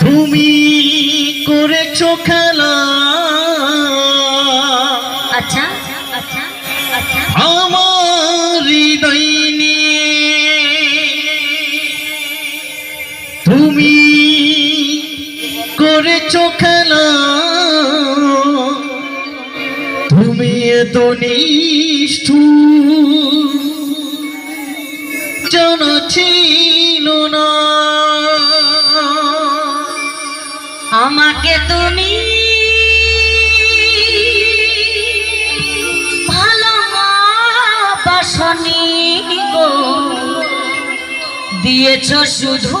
তুমি করেছ খেলা। আচ্ছা আচ্ছা আচ্ছা। আমার হৃদয় তুমি করেছ খেলা। তুমি এত নিষ্ঠুর। জানা আমাকে তুমি ভালো বাসনি গো। দিয়েছ শুধু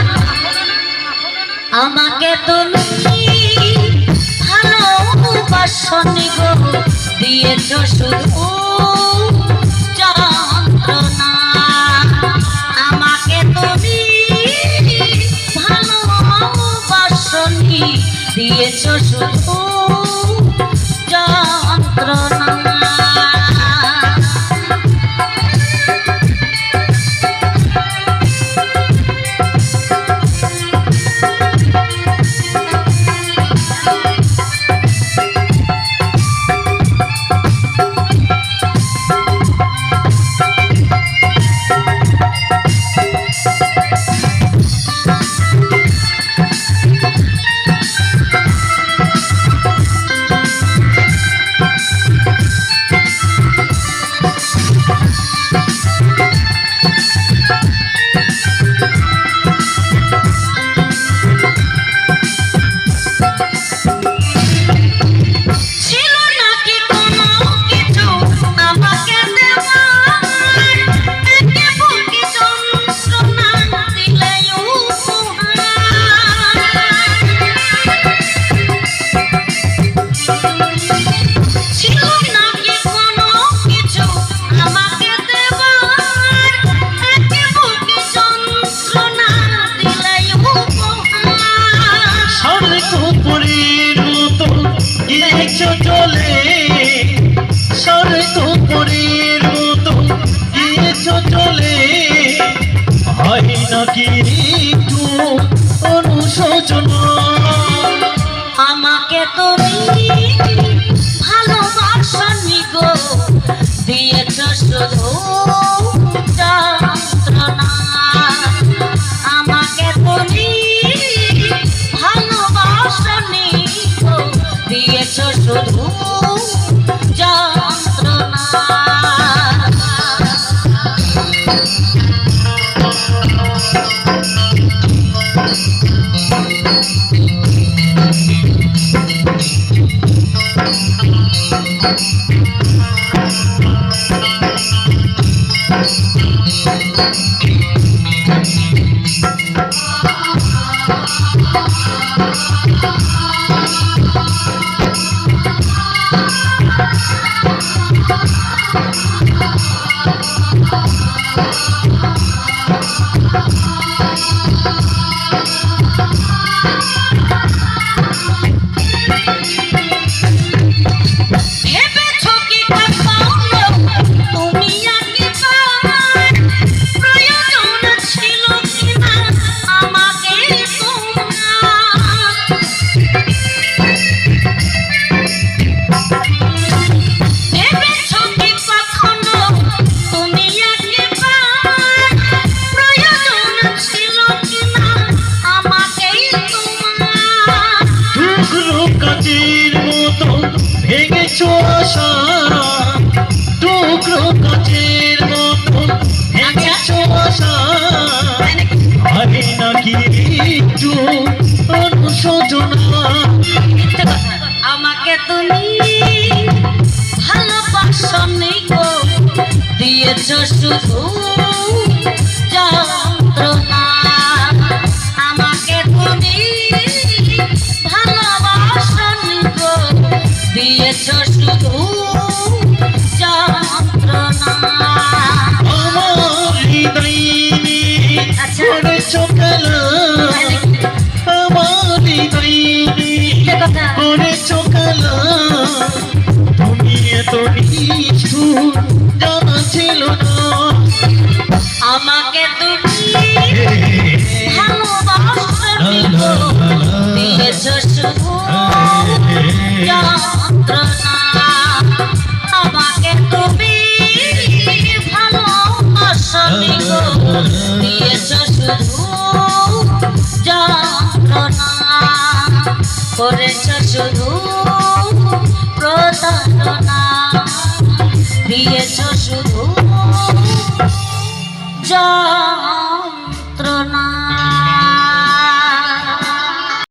আমাকে তুমি ভালোবাসনি গো। দিয়েছ শুধু আমাকে দিয়েছ শুধু সারে কপুরের মতো গিয়েছো চলে। সারে কপুরের মতো গিয়েছো চলে। হয় নাকি একটু অনুশোচনা? আমাকে তুমি ভালোবাসনি গো। দিয়েছ শুধু Thank তুমি ভালোবাসনি গো। দিয়েছ শুধু যন্ত্রণা। আমাকে তুমি ভালোবাসনি গো। দিয়েছ শুধু যন্ত্রণা। আচ্ছা। করেছ আমাকে গো দিয়েছ শুধু যন্ত্রণা আমাকে তুমি ভালোবাসনি গো দিয়েছ শুধু যন্ত্রণা করেছ প্রতারণা দিয়েছ শুধু যন্ত্রণা